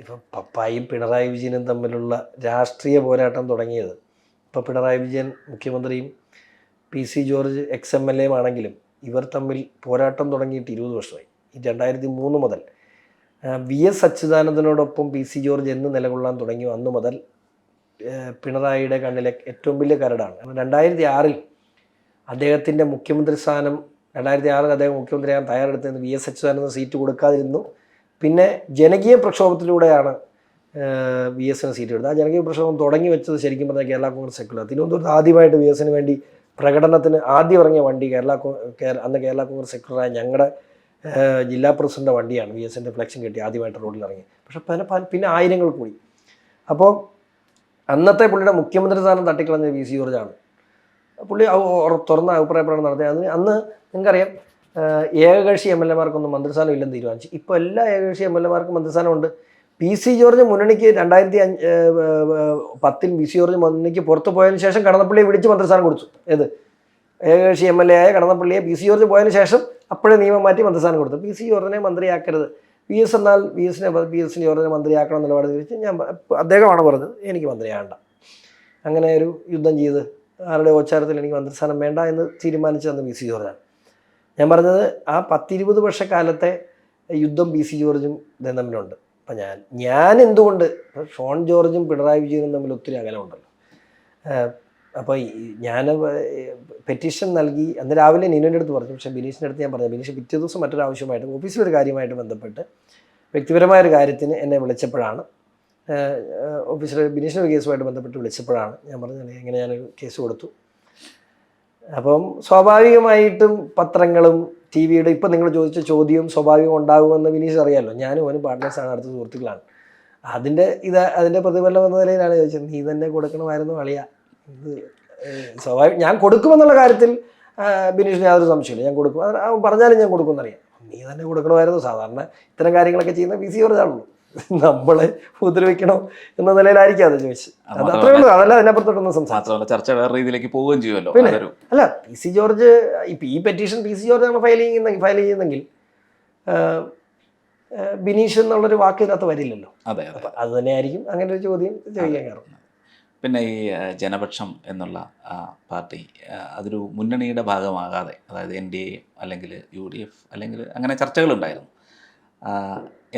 ഇപ്പം പപ്പായും പിണറായി വിജയനും തമ്മിലുള്ള രാഷ്ട്രീയ പോരാട്ടം തുടങ്ങിയത്. ഇപ്പോൾ പിണറായി വിജയൻ മുഖ്യമന്ത്രിയും P C George ex M L എയും ആണെങ്കിലും ഇവർ തമ്മിൽ പോരാട്ടം തുടങ്ങിയിട്ട് ഇരുപത് വർഷമായി. ഈ രണ്ടായിരത്തി മൂന്ന് മുതൽ വി എസ് അച്യുതാനന്ദനോടൊപ്പം പി സി ജോർജ് എന്ന് നിലകൊള്ളാൻ തുടങ്ങിയോ? അന്ന് മുതൽ പിണറായിയുടെ കണ്ണിലെ ഏറ്റവും വലിയ കരടാണ്. രണ്ടായിരത്തി ആറിൽ അദ്ദേഹത്തിന്റെ മുഖ്യമന്ത്രി സ്ഥാനം രണ്ടായിരത്തി ആറിൽ അദ്ദേഹം മുഖ്യമന്ത്രിയാകാൻ തയ്യാറെടുത്തിരുന്നു വി എസ് അച്യുതാനന്ദൻ സീറ്റ് കൊടുക്കാതിരുന്നു. പിന്നെ ജനകീയ പ്രക്ഷോഭത്തിലൂടെയാണ് വി എസിന് സീറ്റ് എടുത്തത്. ആ ജനകീയ പ്രക്ഷോഭം തുടങ്ങി വെച്ചത് ശരിക്കും പറഞ്ഞാൽ കേരള കോൺഗ്രസ് സെക്കുലർ തിരുവനന്തപുരത്ത് ആദ്യമായിട്ട് വി എസിന് വേണ്ടി പ്രകടനത്തിന് ആദ്യം ഇറങ്ങിയ വണ്ടി കേരള അന്ന് കേരള കോൺഗ്രസ് സെക്യുലറായ ഞങ്ങളുടെ ജില്ലാ പ്രസിഡന്റ് വണ്ടിയാണ് വി എസിന്റെ ഫ്ലക്ഷൻ കിട്ടി ആദ്യമായിട്ട് റോഡിൽ ഇറങ്ങി പക്ഷെ പല- പിന്നെ ആയിരങ്ങൾ കൂടി. അപ്പോൾ അന്നത്തെ പുള്ളിയുടെ മുഖ്യമന്ത്രി സ്ഥാനം തട്ടിക്കളഞ്ഞ വി സി ജോർജാണ്. പുള്ളി തുറന്ന അഭിപ്രായ പ്രകടനം നടത്തി. അതിന് അന്ന് നിങ്ങൾക്കറിയാം ഏകകക്ഷി എം എൽ എമാർക്കൊന്നും മന്ത്രിസ്ഥാനം ഇല്ലെന്ന് തീരുമാനിച്ചു. ഇപ്പോൾ എല്ലാ ഏകകക്ഷി എം എൽ എമാർക്കും മന്ത്രിസ്ഥാനമുണ്ട്. പി സി ജോർജ് മുന്നണിക്ക് രണ്ടായിരത്തി അഞ്ച് പത്തിൽ പി സി ജോർജ് മുന്നണിക്ക് പുറത്തു പോയതിന് ശേഷം കടന്നപ്പള്ളിയെ വിളിച്ച് മന്ത്രിസ്ഥാനം കൊടുത്തു. ഏത്? ഏകകക്ഷി എം എൽ എ ആയ കടന്നപ്പള്ളിയെ പി സി ജോർജ് പോയതിന് ശേഷം അപ്പോഴേ നിയമം മാറ്റി മന്ത്രിസ്ഥാനം കൊടുത്തു. പി സി ജോർജിനെ മന്ത്രിയാക്കരുത്. പി എസ് എന്നാൽ പി എസിനെ പി എസിന് ജോർജിനെ മന്ത്രിയാക്കണം നിലപാട് തിരിച്ച് ഞാൻ അദ്ദേഹമാണ് പറഞ്ഞത് എനിക്ക് മന്ത്രിയാകണ്ട. അങ്ങനെ ഒരു യുദ്ധം ചെയ്ത് ആരുടെ ഓച്ചാരത്തിൽ എനിക്ക് മന്ത്രിസ്ഥാനം വേണ്ട എന്ന് തീരുമാനിച്ചതെന്ന് പി സി ജോർജാണ്. ഞാൻ പറഞ്ഞത് ആ പത്തിരുപത് വർഷക്കാലത്തെ യുദ്ധം പി സി ജോർജും ഇദ്ദേഹം തമ്മിലുണ്ട്. അപ്പം ഞാൻ ഞാൻ എന്തുകൊണ്ട് ഷോൺ ജോർജും പിണറായി വിജയനും തമ്മിൽ ഒത്തിരി അകലമുണ്ടല്ലോ. അപ്പോൾ ഞാൻ പെറ്റീഷൻ നൽകി അന്ന് രാവിലെ നീനുവിന്റെ അടുത്ത് പറഞ്ഞു പക്ഷേ ബിനീഷിന്റെ അടുത്ത് ഞാൻ പറഞ്ഞു ബിനീഷ് പിറ്റേ ദിവസം മറ്റൊരു ആവശ്യമായിട്ട് ഓഫീസിൽ ഒരു കാര്യമായിട്ട് ബന്ധപ്പെട്ട് വ്യക്തിപരമായ ഒരു കാര്യത്തിന് എന്നെ വിളിച്ചപ്പോഴാണ് ഓഫീസിലെ ബിനീഷിന്റെ കേസുമായിട്ട് ബന്ധപ്പെട്ട് വിളിച്ചപ്പോഴാണ് ഞാൻ പറഞ്ഞത് എങ്ങനെ ഞാനൊരു കേസ് കൊടുത്തു? അപ്പം സ്വാഭാവികമായിട്ടും പത്രങ്ങളും ടി വിയുടെ ഇപ്പം നിങ്ങൾ ചോദിച്ച ചോദ്യവും സ്വാഭാവികം ഉണ്ടാകുമെന്ന് വിനീഷ് അറിയാമല്ലോ ഞാനും അവനും പാർട്ട്നേഴ്സാണ് അടുത്ത സുഹൃത്തുക്കളാണ്. അതിന്റെ ഇത് അതിന്റെ പ്രതിഫലം എന്ന നിലയിലാണ് ചോദിച്ചത്. നീ തന്നെ കൊടുക്കണമായിരുന്നു വളിയ ഇത് സ്വാഭാവികം ഞാൻ കൊടുക്കുമെന്നുള്ള കാര്യത്തിൽ ബിനീഷിന് യാതൊരു സംശയമില്ല ഞാൻ കൊടുക്കും. അവൻ പറഞ്ഞാലും ഞാൻ കൊടുക്കുമെന്നറിയാം. നീ തന്നെ കൊടുക്കണമായിരുന്നു. സാധാരണ ഇത്തരം കാര്യങ്ങളൊക്കെ ചെയ്യുന്ന ബിസി ജോർജാണല്ലോ നമ്മളെ ഉപദ്രവിക്കണോ എന്ന നിലയിലായിരിക്കും അത് ചോദിച്ചത്. അത് അത്രേ ഉള്ളൂ അതല്ല അതിനപ്പുറത്തോട്ടൊന്നും സംസാരിച്ചു. ചർച്ച വേറെ രീതിയിലേക്ക് പോവുകയും ചെയ്യുമല്ലോ. പിന്നെ? അല്ല പി സി ജോർജ് ഇപ്പം ഈ പെറ്റീഷൻ പി സി ജോർജ് നമ്മൾ ഫയൽ ചെയ്യുന്നെങ്കിൽ ഫയൽ ചെയ്യുന്നെങ്കിൽ ബിനീഷ് എന്നുള്ളൊരു വാക്ക് ഇതിനകത്ത് വരില്ലല്ലോ. അതെ അതെ. അത് തന്നെയായിരിക്കും അങ്ങനെ ഒരു ചോദ്യം ചോദിക്കാൻ കാരണം. പിന്നെ ഈ ജനപക്ഷം എന്നുള്ള പാർട്ടി അതൊരു മുന്നണിയുടെ ഭാഗമാകാതെ അതായത് എൻ ഡി എ അല്ലെങ്കിൽ യു ഡി എഫ് അല്ലെങ്കിൽ അങ്ങനെ ചർച്ചകളുണ്ടായിരുന്നു.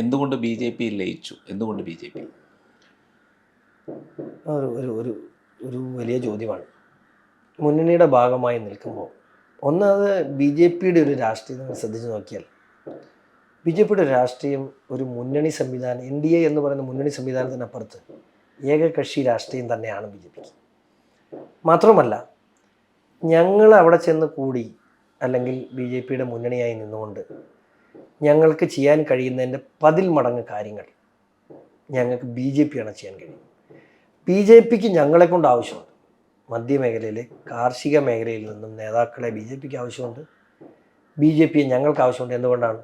എന്തുകൊണ്ട് ബി ജെ പി ലയിച്ചു? എന്തുകൊണ്ട് ബി ജെ പി? ഒരു ഒരു വലിയ ചോദ്യമാണ്. മുന്നണിയുടെ ഭാഗമായി നിൽക്കുമ്പോൾ ഒന്നത് ബി ജെ പിയുടെ ഒരു രാഷ്ട്രീയം നിങ്ങൾ ശ്രദ്ധിച്ച് നോക്കിയാൽ ബി ജെ പിയുടെ രാഷ്ട്രീയം ഒരു മുന്നണി സംവിധാനം എൻ ഡി എ എന്ന് പറയുന്ന മുന്നണി സംവിധാനത്തിനപ്പുറത്ത് ഏകകക്ഷി രാഷ്ട്രീയം തന്നെയാണ് ബി ജെ പിക്ക്. മാത്രമല്ല ഞങ്ങൾ അവിടെ ചെന്ന് കൂടി അല്ലെങ്കിൽ ബി ജെ പിയുടെ മുന്നണിയായി നിന്നുകൊണ്ട് ഞങ്ങൾക്ക് ചെയ്യാൻ കഴിയുന്നതിന്റെ പതിൽ മടങ്ങ് കാര്യങ്ങൾ ഞങ്ങൾക്ക് ബി ജെ പിയാണ് ചെയ്യാൻ കഴിയുന്നത്. ബി ജെ പിക്ക് ഞങ്ങളെ കൊണ്ട് ആവശ്യമുണ്ട്. മധ്യമേഖലയിൽ കാർഷിക മേഖലയിൽ നിന്നും നേതാക്കളെ ബി ജെ പിക്ക് ആവശ്യമുണ്ട്. ബി ജെ പിയെ ഞങ്ങൾക്ക് ആവശ്യമുണ്ട്. എന്തുകൊണ്ടാണ്?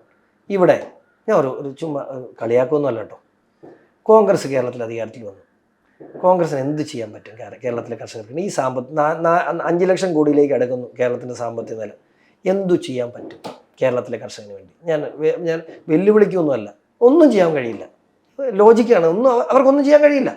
ഇവിടെ ഞാൻ ഒരു ഒരു ചുമ്മാ കളിയാക്കുമെന്നല്ല കേട്ടോ. കോൺഗ്രസ് കേരളത്തിൽ അധികാരത്തിൽ വന്നു. കോൺഗ്രസിന് എന്ത് ചെയ്യാൻ പറ്റും? കേരളത്തിലെ കർഷകർക്ക് ഈ സാമ്പത്തിക അഞ്ച് ലക്ഷം കോടിയിലേക്ക് അടുക്കുന്നു കേരളത്തിന്റെ സാമ്പത്തിക നില. എന്തു ചെയ്യാൻ പറ്റും? കേരളത്തിലെ കർഷകന് വേണ്ടി. ഞാൻ ഞാൻ വെല്ലുവിളിക്കൊന്നുമല്ല. ഒന്നും ചെയ്യാൻ കഴിയില്ല. ലോജിക്കാണ് ഒന്നും അവർക്കൊന്നും ചെയ്യാൻ കഴിയില്ല.